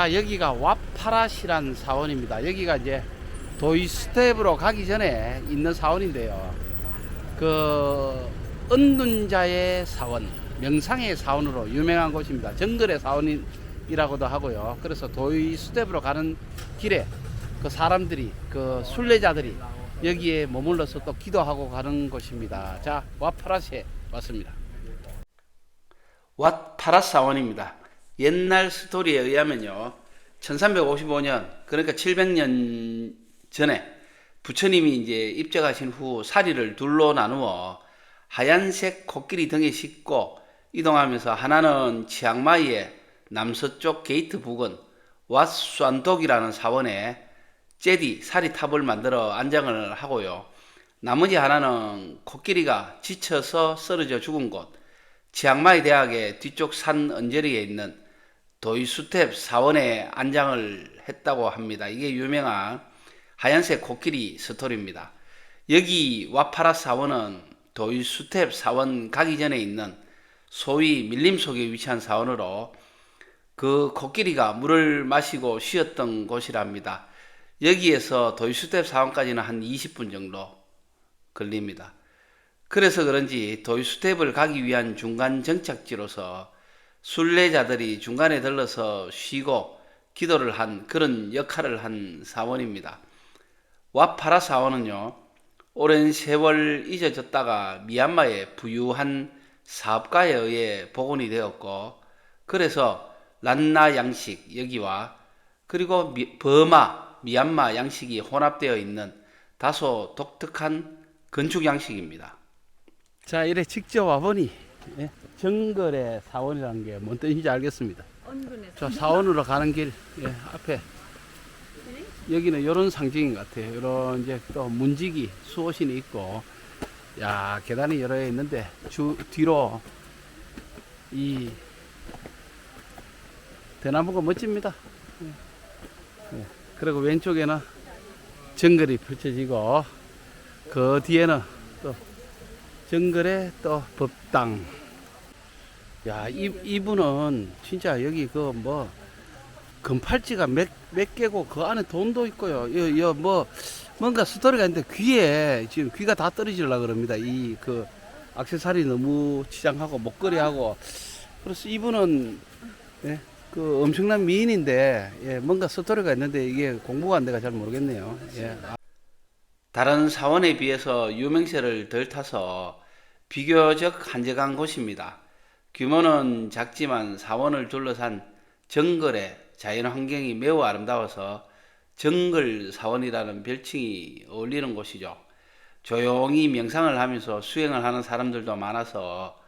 자 여기가 와파라시란 사원입니다. 여기가 이제 도이스텝으로 가기 전에 있는 사원인데요. 그 은둔자의 사원, 명상의 사원으로 유명한 곳입니다. 정글의 사원이라고도 하고요. 그래서 도이스텝으로 가는 길에 그 사람들이 그 순례자들이 여기에 머물러서 또 기도하고 가는 곳입니다. 자 와파라시에 왔습니다. 왓파라 사원입니다. 옛날 스토리에 의하면요. 1355년, 그러니까 700년 전에 부처님이 이제 입적하신 후 사리를 둘로 나누어 하얀색 코끼리 등에 싣고 이동하면서 하나는 치앙마이의 남서쪽 게이트 부근 왓수안독이라는 사원에 제디 사리탑을 만들어 안장을 하고요. 나머지 하나는 코끼리가 지쳐서 쓰러져 죽은 곳 치앙마이 대학의 뒤쪽 산 언저리에 있는 도이수텝 사원에 안장을 했다고 합니다. 이게 유명한 하얀색 코끼리 스토리입니다. 여기 와파라 사원은 도이수텝 사원 가기 전에 있는 소위 밀림 속에 위치한 사원으로 그 코끼리가 물을 마시고 쉬었던 곳이랍니다. 여기에서 도이수텝 사원까지는 한 20분 정도 걸립니다. 그래서 그런지 도이수텝을 가기 위한 중간 정착지로서 순례자들이 중간에 들러서 쉬고 기도를 한 그런 역할을 한 사원입니다. 와파라 사원은요, 오랜 세월 잊어졌다가 미얀마의 부유한 사업가에 의해 복원이 되었고, 그래서 란나 양식 여기와 그리고 미, 버마, 미얀마 양식이 혼합되어 있는 다소 독특한 건축 양식입니다. 자, 이래 직접 와보니 예, 정글의 사원이라는 게 뭔 뜻인지 알겠습니다. 저 사원으로 가는 길 예, 앞에 여기는 이런 상징인 것 같아요. 이런 이제 또 문지기 수호신이 있고, 야 계단이 여러 개 있는데 주 뒤로 이 대나무가 멋집니다. 예. 예. 그리고 왼쪽에는 정글이 펼쳐지고 그 뒤에는 또 정글의 또 법당. 야, 이, 이분은 진짜 여기 그 뭐 금팔찌가 몇, 몇 개고 그 안에 돈도 있고요. 여, 여, 뭐 뭔가 스토리가 있는데 귀에 지금 귀가 다 떨어지려 그럽니다. 이 그 악세사리 너무 치장하고 목걸이하고 그래서 이분은 예, 그 엄청난 미인인데 예, 뭔가 스토리가 있는데 이게 공부가 안 돼가 잘 모르겠네요. 예. 다른 사원에 비해서 유명세를 덜 타서 비교적 한적한 곳입니다. 규모는 작지만 사원을 둘러싼 정글의 자연 환경이 매우 아름다워서 정글 사원이라는 별칭이 어울리는 곳이죠. 조용히 명상을 하면서 수행을 하는 사람들도 많아서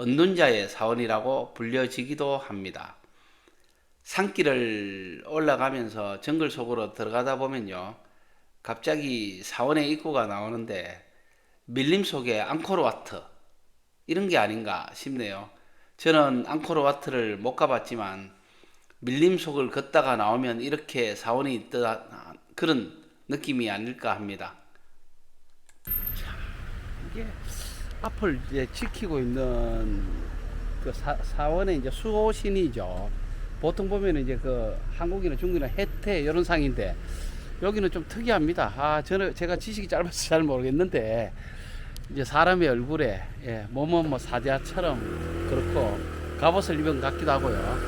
은둔자의 사원이라고 불려지기도 합니다. 산길을 올라가면서 정글 속으로 들어가다 보면요. 갑자기 사원의 입구가 나오는데 밀림 속에 앙코르와트 이런 게 아닌가 싶네요. 저는 앙코르와트를 못 가봤지만 밀림 속을 걷다가 나오면 이렇게 사원이 있다 그런 느낌이 아닐까 합니다. 자, 이게 앞을 이제 지키고 있는 그 사, 사원의 이제 수호신이죠. 보통 보면 이제 그 한국이나 중국이나 해태 이런 상인데 여기는 좀 특이합니다. 아, 저는 제가 지식이 짧아서 잘 모르겠는데 이제 사람의 얼굴에 예, 몸은 뭐 사자처럼 그렇고 갑옷을 입은 것 같기도 하고요.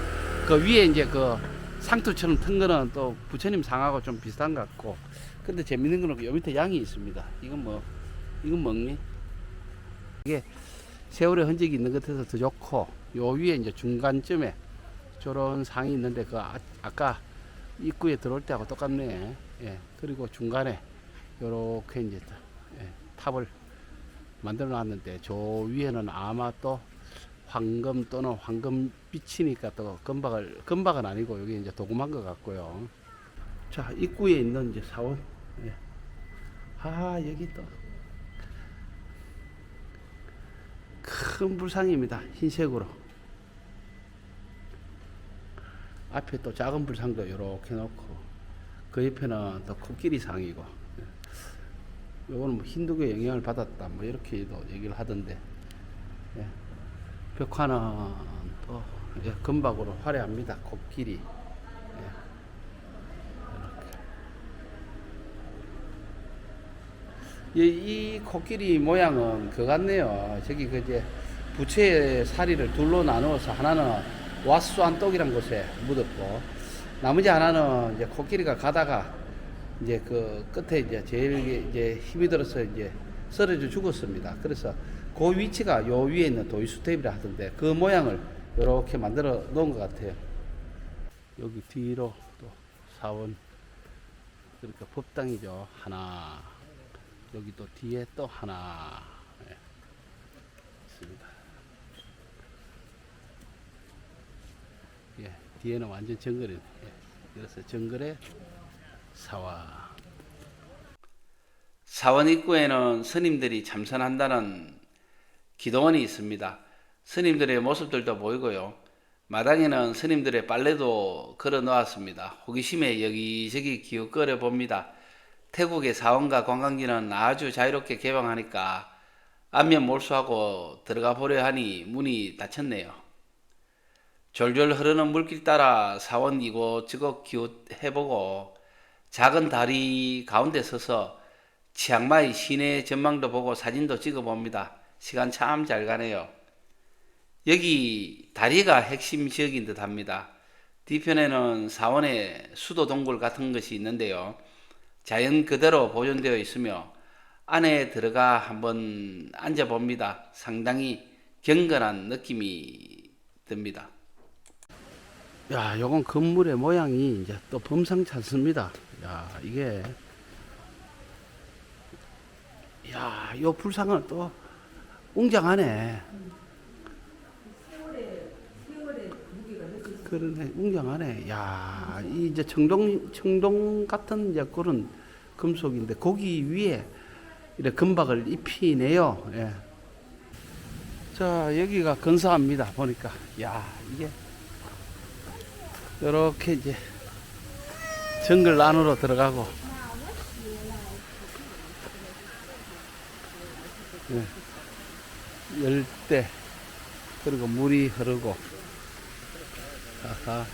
그 위에 이제 그 상투처럼 튼 거는 또 부처님 상하고 좀 비슷한 것 같고 근데 재밌는 거는 요 밑에 양이 있습니다. 이건 뭐 이건 먹니? 이게 세월의 흔적이 있는 것 같아서 더 좋고 요 위에 이제 중간쯤에 저런 상이 있는데 그 아, 아까 입구에 들어올 때하고 똑같네. 예. 그리고 중간에 요렇게 이제 예, 탑을 만들어 놨는데 저 위에는 아마 또 황금 또는 황금 빛이니까 또 금박을 금박은 아니고 여기 이제 도금한 것 같고요. 자 입구에 있는 이제 사원. 예. 아 여기 또 큰 불상입니다. 흰색으로. 앞에 또 작은 불상도 이렇게 놓고 그 옆에는 더 코끼리 상이고 예. 요거는 뭐 힌두교 영향을 받았다 뭐 이렇게도 얘기를 하던데 예. 벽화는 또 예, 금박으로 화려합니다 코끼리 예. 예. 이, 코끼리 모양은 그 같네요 저기 그 이제 부채의 사리를 둘로 나누어서 하나는 와수안떡이란 곳에 묻었고 나머지 하나는 이제 코끼리가 가다가 이제 그 끝에 이제 제일 이제 힘이 들어서 이제 쓰러져 죽었습니다. 그래서 그 위치가 요 위에 있는 도이수텝이라 하던데 그 모양을 이렇게 만들어 놓은 것 같아요. 여기 뒤로 또 사원 그러니까 법당이죠 하나 여기 또 뒤에 또 하나 예, 있습니다. 예, 뒤에는 완전 정글이네. 예, 그래서 정글의 사와. 사원 입구에는 스님들이 참선한다는 기도원이 있습니다. 스님들의 모습들도 보이고요. 마당에는 스님들의 빨래도 걸어 놓았습니다. 호기심에 여기저기 기웃거려 봅니다. 태국의 사원과 관광지는 아주 자유롭게 개방하니까 안면 몰수하고 들어가 보려 하니 문이 닫혔네요. 졸졸 흐르는 물길 따라 사원 이곳저곳 기웃해보고 작은 다리 가운데 서서 치앙마이 시내 전망도 보고 사진도 찍어봅니다. 시간 참 잘 가네요. 여기 다리가 핵심 지역인 듯 합니다. 뒤편에는 사원의 수도 동굴 같은 것이 있는데요. 자연 그대로 보존되어 있으며 안에 들어가 한번 앉아봅니다. 상당히 경건한 느낌이 듭니다. 야, 요건 건물의 모양이 이제 또 범상치 않습니다. 야, 이게 야, 요 불상은 또 웅장하네. 그러네, 웅장하네. 야, 이 이제 청동, 청동 같은 이제 그런 금속인데, 거기 위에 이렇게 금박을 입히네요. 예. 자, 여기가 근사합니다. 보니까. 야, 이게. 이렇게 이제 정글 안으로 들어가고. 예. 열대, 그리고 물이 흐르고. 아하.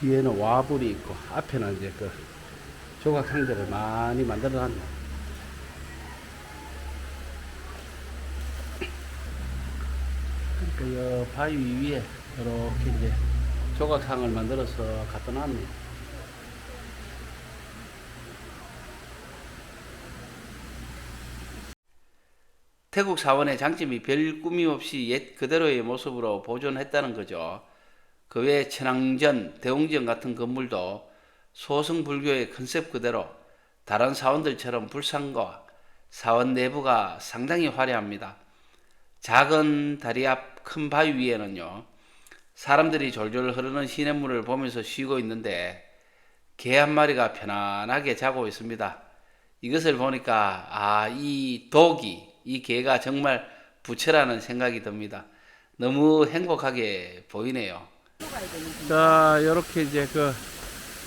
뒤에는 와불이 있고 앞에는 이제 그 조각 상자를 많이 만들어 놨네. 그러니까 이 바위 위에 이렇게 이제 조각상을 만들어서 갖다 놨네. 태국 사원의 장점이 별 꾸밈 없이 옛 그대로의 모습으로 보존했다는 거죠. 그외 천왕전, 대웅전 같은 건물도 소승 불교의 컨셉 그대로 다른 사원들처럼 불상과 사원 내부가 상당히 화려합니다. 작은 다리 앞 큰 바위 위에는요, 사람들이 졸졸 흐르는 시냇물을 보면서 쉬고 있는데, 개 한 마리가 편안하게 자고 있습니다. 이것을 보니까, 아, 이 독이, 이 개가 정말 부처라는 생각이 듭니다. 너무 행복하게 보이네요. 자, 이렇게 이제 그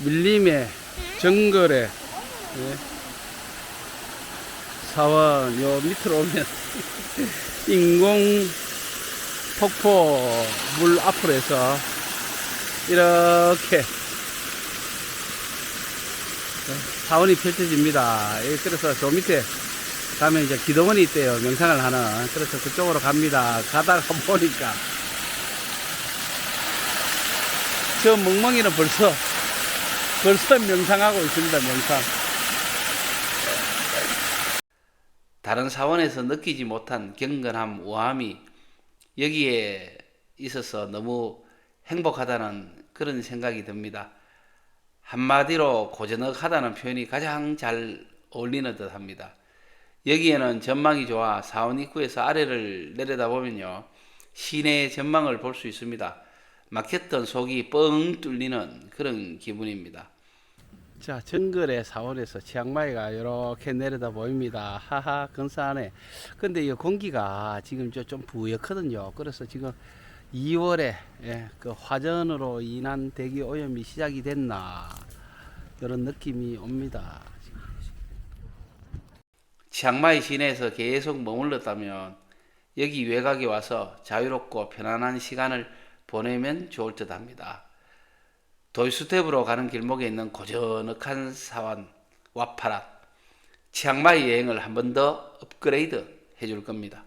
밀림의 정글에 예, 사원 요 밑으로 오면 인공 폭포 물 앞으로 해서 이렇게 사원이 펼쳐집니다. 예, 그래서 저 밑에 가면 이제 기도원이 있대요. 명상을 하는. 그래서 그쪽으로 갑니다. 가다가 보니까 저 멍멍이는 벌써 벌써 명상하고 있습니다. 명상. 다른 사원에서 느끼지 못한 경건함, 우아함이 여기에 있어서 너무 행복하다는 그런 생각이 듭니다. 한마디로 고즈넉하다는 표현이 가장 잘 어울리는 듯 합니다. 여기에는 전망이 좋아 사원 입구에서 아래를 내려다보면요. 시내 전망을 볼 수 있습니다. 막혔던 속이 뻥 뚫리는 그런 기분입니다. 자, 정글의 사원에서 치앙마이가 이렇게 내려다 보입니다. 하하, 근사하네. 근데 이 공기가 지금 저좀 부옇거든요. 그래서 지금 2월에 예, 그 화전으로 인한 대기 오염이 시작이 됐나 이런 느낌이 옵니다. 치앙마이 시내에서 계속 머물렀다면 여기 외곽에 와서 자유롭고 편안한 시간을 보내면 좋을 듯 합니다. 도이수텝으로 가는 길목에 있는 고즈넉한 사원 와파라 치앙마이 여행을 한 번 더 업그레이드 해줄 겁니다.